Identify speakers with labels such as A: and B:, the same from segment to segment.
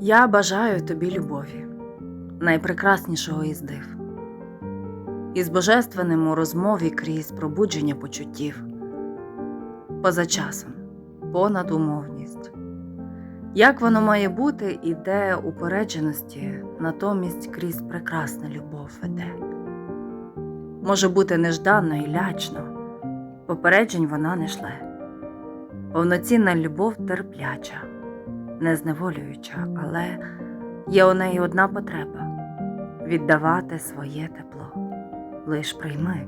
A: Я бажаю тобі любові, найпрекраснішого із див, із божественним у розмові крізь пробудження почуттів, поза часом, понад умовність. Як воно має бути, іде упередженості, натомість крізь прекрасна любов веде. Може бути нежданно і лячно, попереджень вона не шле. Повноцінна любов терпляча, не зневолююча, але є у неї одна потреба віддавати своє тепло. Лиш прийми,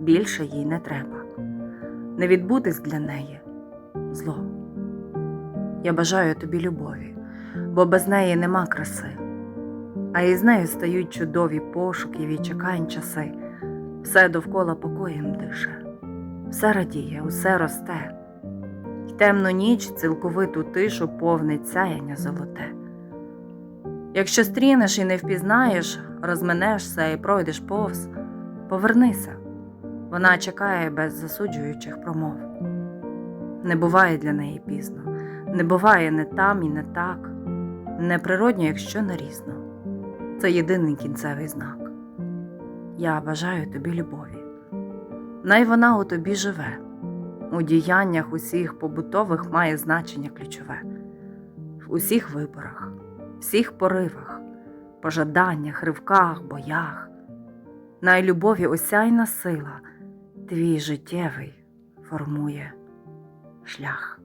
A: більше їй не треба, не відбутись для неї зло. Я бажаю тобі любові, бо без неї нема краси, а із нею стають чудові пошуки і чекань часи, все довкола покоєм дише, все радіє, усе росте. Темну ніч, цілковиту тишу повнить сяяння золоте. Якщо стрінеш і не впізнаєш, розминешся і пройдеш повз, повернися, вона чекає без засуджуючих промов. Не буває для неї пізно, не буває не там і не так, неприродньо, якщо не різно. Це єдиний кінцевий знак. Я бажаю тобі любові. Най вона у тобі живе, у діяннях усіх побутових має значення ключове, в усіх виборах, всіх поривах, пожаданнях, ривках, боях. Най любові осяйна сила твій життєвий формує шлях.